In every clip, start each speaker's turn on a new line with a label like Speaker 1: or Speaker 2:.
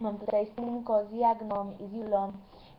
Speaker 1: Mam tutaj synko z Jagną i z Julą.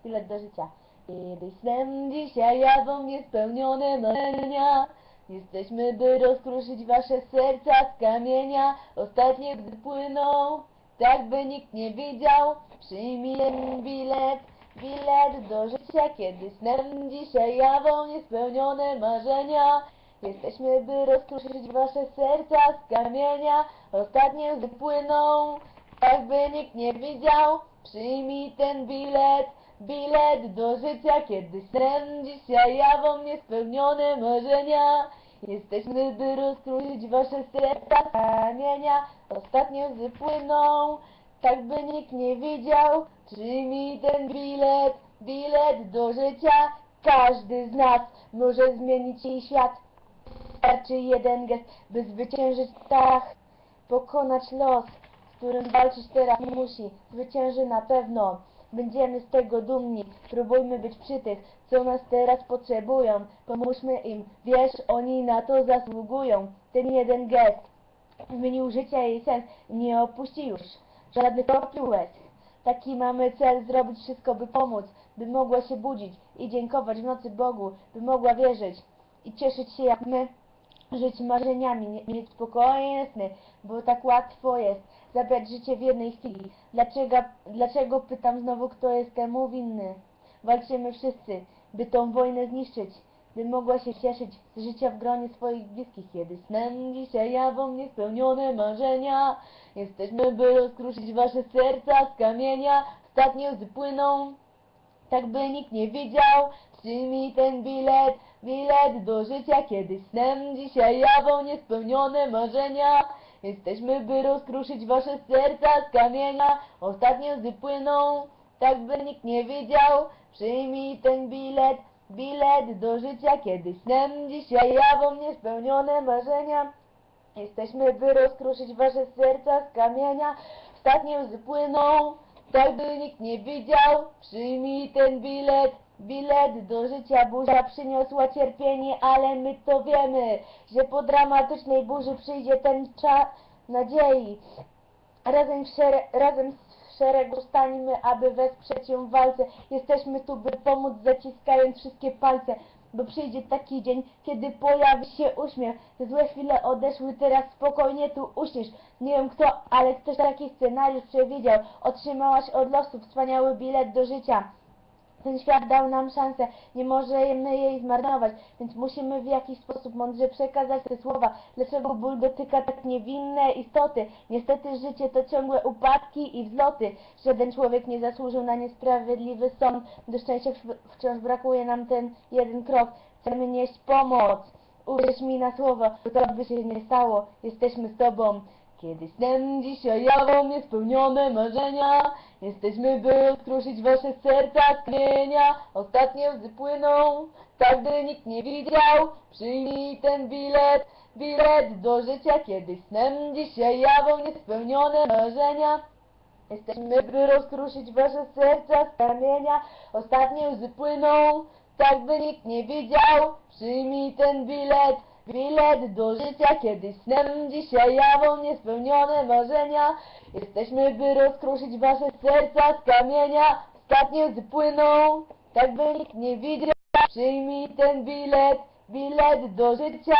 Speaker 1: Bilet do życia. Kiedyś snem dzisiaj jadą niespełnione marzenia. Jesteśmy, by rozkruszyć wasze serca z kamienia. Ostatnie gdy płyną, tak by nikt nie widział. Przyjmij bilet, bilet do życia. Kiedy snem dzisiaj jadą niespełnione marzenia. Jesteśmy, by rozkruszyć wasze serca z kamienia. Ostatnie gdy płyną, tak by nikt nie widział. Przyjmij ten bilet, bilet do życia. Kiedy snem dzisiaj jadą niespełnione marzenia. Jesteśmy, by rozkruszyć wasze serca z kamienia. Ostatnie łzy płyną, tak by nikt nie widział. Przyjmij ten bilet, bilet do życia. Każdy z nas może zmienić jej świat. Wystarczy jeden gest, by zwyciężyć strach, pokonać los, którym walczyć teraz musi. Zwycięży na pewno. Będziemy z tego dumni. Próbujmy być przy tych, co nas teraz potrzebują. Pomóżmy im. Wiesz, oni na to zasługują. Ten jeden gest zmienił życie jej sens. Nie opuści już żadnych kropli łez. Taki mamy cel, zrobić wszystko, by pomóc, by mogła się budzić i dziękować w nocy Bogu, by mogła wierzyć i cieszyć się jak my, żyć marzeniami, nie- mieć spokojne sny, bo tak łatwo jest zabrać życie w jednej chwili. Dlaczego, dlaczego pytam znowu, kto jest temu winny? Walczymy wszyscy, by tą wojnę zniszczyć, by mogła się cieszyć z życia w gronie swoich bliskich, kiedy snem dzisiaj jawą niespełnione marzenia. Jesteśmy, by rozkruszyć wasze serca z kamienia, ostatnie łzy płyną, tak by nikt nie widział. Przyjmij ten bilet, bilet do życia, kiedy snem dzisiaj jawą niespełnione marzenia. Jesteśmy, by rozkruszyć wasze serca z kamienia, ostatnie łzy płyną, tak by nikt nie widział. Przyjmij ten bilet, bilet do życia, kiedy snem dzisiaj jawą niespełnione marzenia. Jesteśmy, by rozkruszyć wasze serca z kamienia. Ostatnie łzy płyną, tak by nikt nie widział. Przyjmij ten bilet, bilet do życia. Burza przyniosła cierpienie, ale my to wiemy, że po dramatycznej burzy przyjdzie ten czas nadziei. Razem razem w szeregu stańmy, aby wesprzeć ją w walce. Jesteśmy tu, by pomóc, zaciskając wszystkie palce. Bo przyjdzie taki dzień, kiedy pojawi się uśmiech. Te złe chwile odeszły, teraz spokojnie tu uśniesz. Nie wiem kto, ale ktoś taki scenariusz przewidział. Otrzymałaś od losu wspaniały bilet do życia. Ten świat dał nam szansę, nie możemy jej zmarnować, więc musimy w jakiś sposób mądrze przekazać te słowa. Dlaczego ból dotyka tak niewinne istoty? Niestety życie to ciągłe upadki i wzloty. Żaden człowiek nie zasłużył na niesprawiedliwy sąd. Do szczęścia wciąż brakuje nam ten jeden krok. Chcemy nieść pomoc. Uwierz mi na słowo, to by się nie stało. Jesteśmy z Tobą. Kiedy snem dzisiaj jawą niespełnione marzenia, jesteśmy, by odkruszyć wasze serca z kamienia. Ostatnie łzy płyną, tak by nikt nie widział. Przyjmij ten bilet, bilet do życia, kiedy snem dzisiaj jawą niespełnione marzenia. Jesteśmy, by rozkruszyć wasze serca z kamienia. Ostatnie łzy płyną, tak by nikt nie widział. Przyjmij ten bilet, bilet do życia, kiedy snem dzisiaj jawą niespełnione marzenia. Jesteśmy, by rozkruszyć wasze serca z kamienia. Ostatnie płyną, tak by nikt nie widział. Przyjmij ten bilet, bilet do życia.